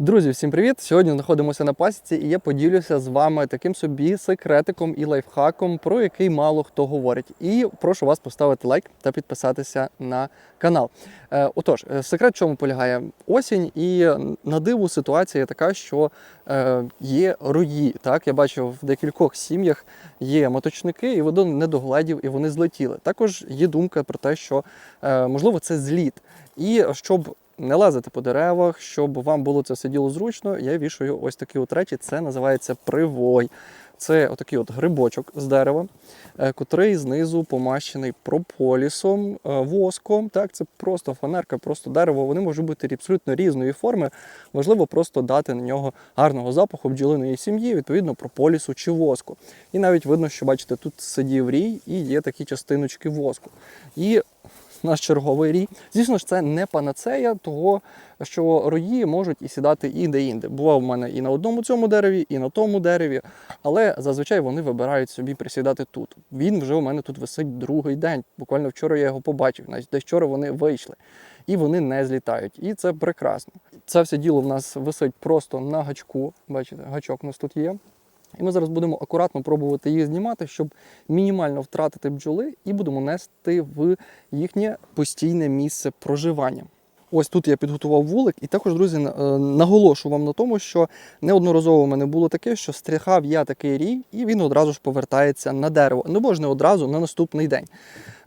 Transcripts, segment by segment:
Друзі, всім привіт! Сьогодні знаходимося на пасіці і я поділюся з вами таким собі секретиком і лайфхаком, про який мало хто говорить. І прошу вас поставити лайк та підписатися на канал. Е, отож, е, секрет в чому полягає? Осінь, і на диву ситуація така, що е, є рої. Так, я бачу в декількох сім'ях є моточники, і воно не догледів, і вони злетіли. Також є думка про те, що можливо це зліт. І щоб не лазити по деревах, щоб вам було це все діло зручно, я вішаю ось такий от речі. Це називається привой. Це отакий от грибочок з дерева, е, котрий знизу помащений прополісом, е, воском. Так, це просто фанерка, просто дерево. Вони можуть бути абсолютно різної форми. Важливо просто дати на нього гарного запаху бджолиної сім'ї, відповідно, прополісу чи воску. І навіть видно, що бачите, тут сидів рій і є такі частиночки воску. І наш черговий рій. Звісно ж, це не панацея, того що рої можуть і сідати і де-інде. Бував у мене і на одному цьому дереві, і на тому дереві, але зазвичай вони вибирають собі присідати тут. Він вже у мене тут висить другий день. Буквально вчора я його побачив, навіть десь вчора вони вийшли. І вони не злітають. І це прекрасно. Це все діло в нас висить просто на гачку. Бачите, гачок у нас тут є. І ми зараз будемо акуратно пробувати їх знімати, щоб мінімально втратити бджоли, і будемо нести в їхнє постійне місце проживання. Ось тут я підготував вулик, і також, друзі, е, наголошу вам на тому, що неодноразово в мене було таке, що стрихав я такий рій, і він одразу ж повертається на дерево. Ну, не одразу на наступний день.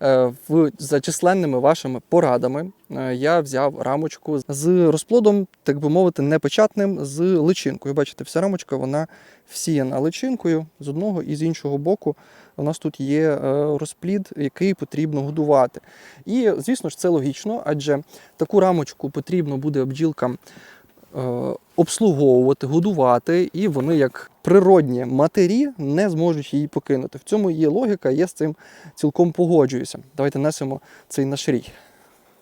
Е, В за численними вашими порадами е, я взяв рамочку з розплодом, так би мовити, непечатним з личинкою. Бачите, вся рамочка вона всіяна личинкою з одного і з іншого боку. У нас тут є е, розплід, який потрібно годувати. І, звісно ж, це логічно, адже таку рамочку потрібно буде бджілкам обслуговувати, годувати, і вони, як природні матері, не зможуть її покинути. В цьому є логіка, я з цим цілком погоджуюся. Давайте несемо цей наш рій.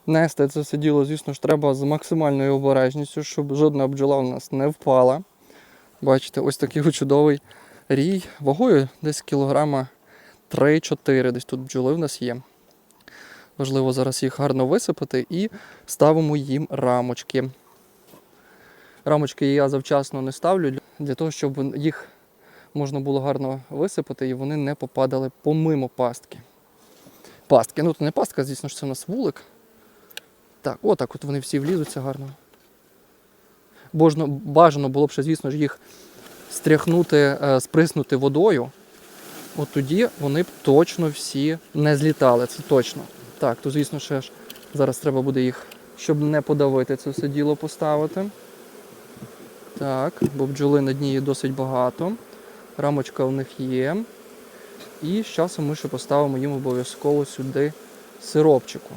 Нести це все діло, звісно ж, треба з максимальною обережністю, щоб жодна бджола у нас не впала. Бачите, ось такий чудовий рій. Вагою десь кілограма 3-4 десь тут бджоли в нас є. Важливо зараз їх гарно висипати і ставимо їм рамочки. Рамочки я завчасно не ставлю для того, щоб їх можна було гарно висипати і вони не попадали помимо пастки. Пастки. Ну, це не пастка, звісно ж, це у нас вулик. Так, отак от вони всі влізуться гарно. Божно, бажано було б ще, звісно ж, їх стряхнути, е, сприснути водою. От тоді вони б точно всі не злітали, це точно. Так, то звісно ще ж зараз треба буде їх, щоб не подавити це все діло поставити. Так, бо бджоли на дні є досить багато. Рамочка у них є. І з часом ми ще поставимо їм обов'язково сюди сиропчику.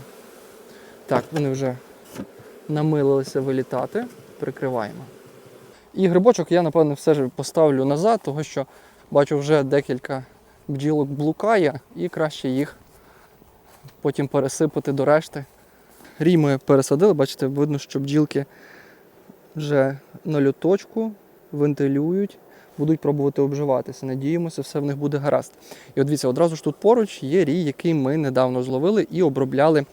Так, вони вже намилилися вилітати. Прикриваємо. І грибочок я, напевне, все ж поставлю назад, тому що бачу вже декілька бджілок блукає, і краще їх потім пересипати до решти. Рій ми пересадили, бачите, видно, що бджілки вже на льоточку вентилюють, будуть пробувати обживатися. Надіємося, все в них буде гаразд. І от дивіться, одразу ж тут поруч є рій, який ми недавно зловили і обробляли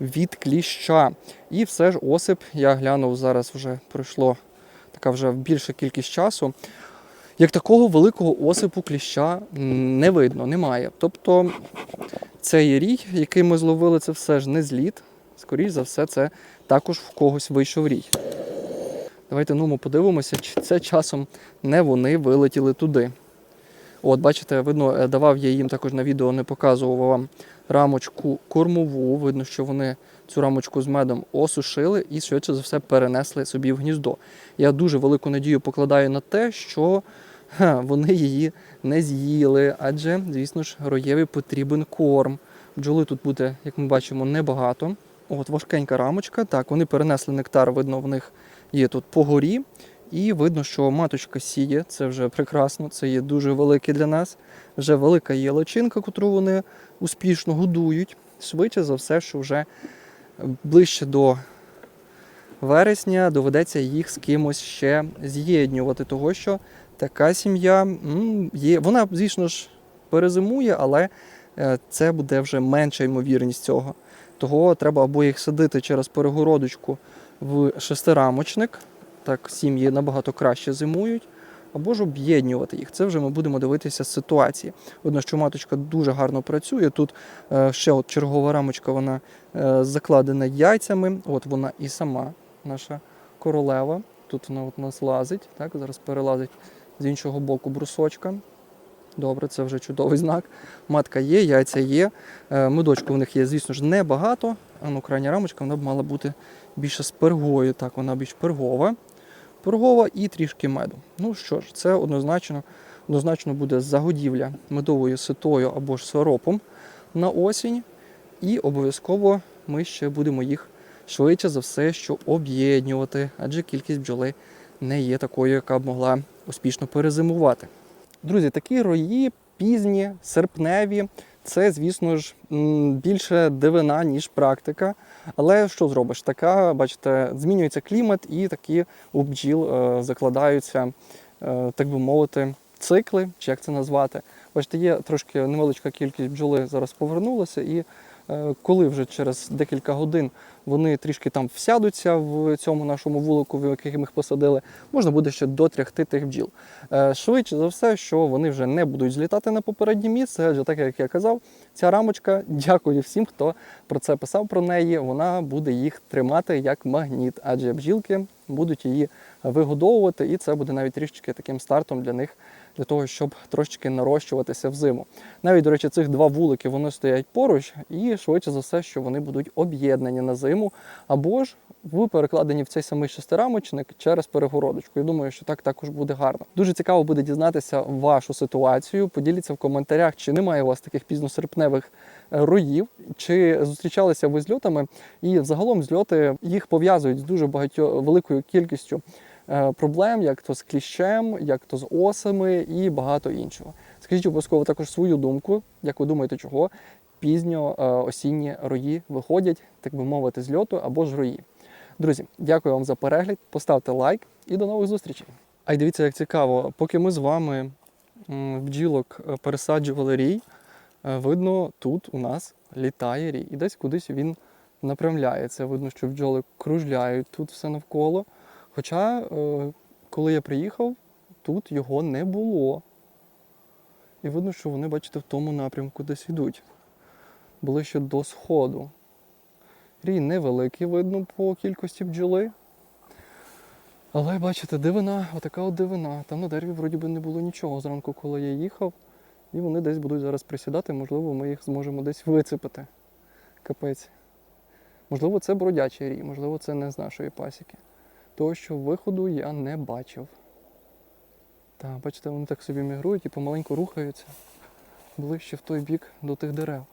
від кліща. І все ж осип, я глянув, зараз вже пройшло така вже більша кількість часу. Як такого великого осипу кліща не видно, немає. Тобто цей рій, який ми зловили, це все ж не зліт. Скоріше за все, це також в когось вийшов рій. Давайте ну, ми подивимося, чи це часом не вони вилетіли туди. От, бачите, видно, е, давав я їм також на відео, не показував вам рамочку кормову. Видно, що вони цю рамочку з медом осушили і швидше за все перенесли собі в гніздо. Я дуже велику надію покладаю на те, що ха, вони її не з'їли, адже, звісно ж, роєві потрібен корм. Бджоли тут буде, як ми бачимо, небагато. От важкенька рамочка. Так, вони перенесли нектар, видно, в них є тут по горі. І видно, що маточка сіє, це вже прекрасно, це є дуже велике для нас. Вже велика є личинка, яку вони успішно годують. Швидше за все, що вже ближче до вересня доведеться їх з кимось ще з'єднювати, того що така сім'я є. Вона, звісно ж, перезимує, але е, це буде вже менша ймовірність цього. Того треба або їх садити через перегородочку в шестирамочник, так сім'ї набагато краще зимують, або ж об'єднувати їх. Це вже ми будемо дивитися з ситуації. Видно, що маточка дуже гарно працює. Тут е, ще от чергова рамочка, вона е, закладена яйцями. От вона і сама наша королева. Тут вона от нас лазить, так, зараз перелазить з іншого боку брусочка. Добре, це вже чудовий знак. Матка є, яйця є. Е, Медочку в них є, звісно ж, небагато. А ну, крайня рамочка вона б мала бути більше з пергою. Так, вона більш пергова. Пергова і трішки меду. Ну що ж, це однозначно, однозначно буде загодівля медовою ситою або ж сиропом на осінь. І обов'язково ми ще будемо їх швидше за все, що об'єднувати, адже кількість бджоли не є такою, яка б могла успішно перезимувати. Друзі, такі рої пізні, серпневі. Це, звісно ж, більше дивина, ніж практика. Але що зробиш? Така, бачите, змінюється клімат, і такі у бджіл е, закладаються, е, так би мовити, цикли, чи як це назвати. Бачите, є трошки невеличка кількість бджоли зараз повернулася, і коли вже через декілька годин вони трішки там всядуться в цьому нашому вулику, в яких ми їх посадили, можна буде ще дотрягти тих бджіл. Е, Швидше за все, що вони вже не будуть злітати на попереднє місце, адже так як я казав, ця рамочка, дякую всім, хто про це писав про неї. Вона буде їх тримати як магніт, адже бджілки будуть її вигодовувати, і це буде навіть трішечки таким стартом для них, для того, щоб трошечки нарощуватися в зиму. Навіть, до речі, цих два вулики вони стоять поруч, і швидше за все, що вони будуть об'єднані на зиму, або ж в перекладенні в цей самий шестирамочник через перегородочку. Я думаю, що так також буде гарно. Дуже цікаво буде дізнатися вашу ситуацію. Поділіться в коментарях, чи немає у вас таких пізносерпневих е, роїв, чи зустрічалися ви з льотами. І загалом зльоти їх пов'язують з дуже багатьо великою кількістю проблем, як то з кліщем, як то з осами і багато іншого. Скажіть обов'язково також свою думку, як ви думаєте, чого пізньо е, осінні рої виходять, так би мовити, з льоту або ж рої. Друзі, дякую вам за перегляд. Поставте лайк і до нових зустрічей. А й дивіться, як цікаво, поки ми з вами в бджілок е, пересаджували рій, е, видно, тут у нас літає рій. І десь кудись він напрямляється. Видно, що бджоли кружляють тут все навколо. Хоча, е, коли я приїхав, тут його не було. І видно, що вони, бачите, в тому напрямку десь йдуть. Ближче до сходу. Рій невеликий, видно по кількості бджоли. Але бачите, дивина, отака от дивина. Там на дереві вроді би не було нічого зранку, коли я їхав. І вони десь будуть зараз присідати, можливо, ми їх зможемо десь вицепити. Капець. Можливо, це бродячий рій, можливо, це не з нашої пасіки. Того, що виходу я не бачив. Так, бачите, вони так собі мігрують і помаленьку рухаються ближче в той бік до тих дерев.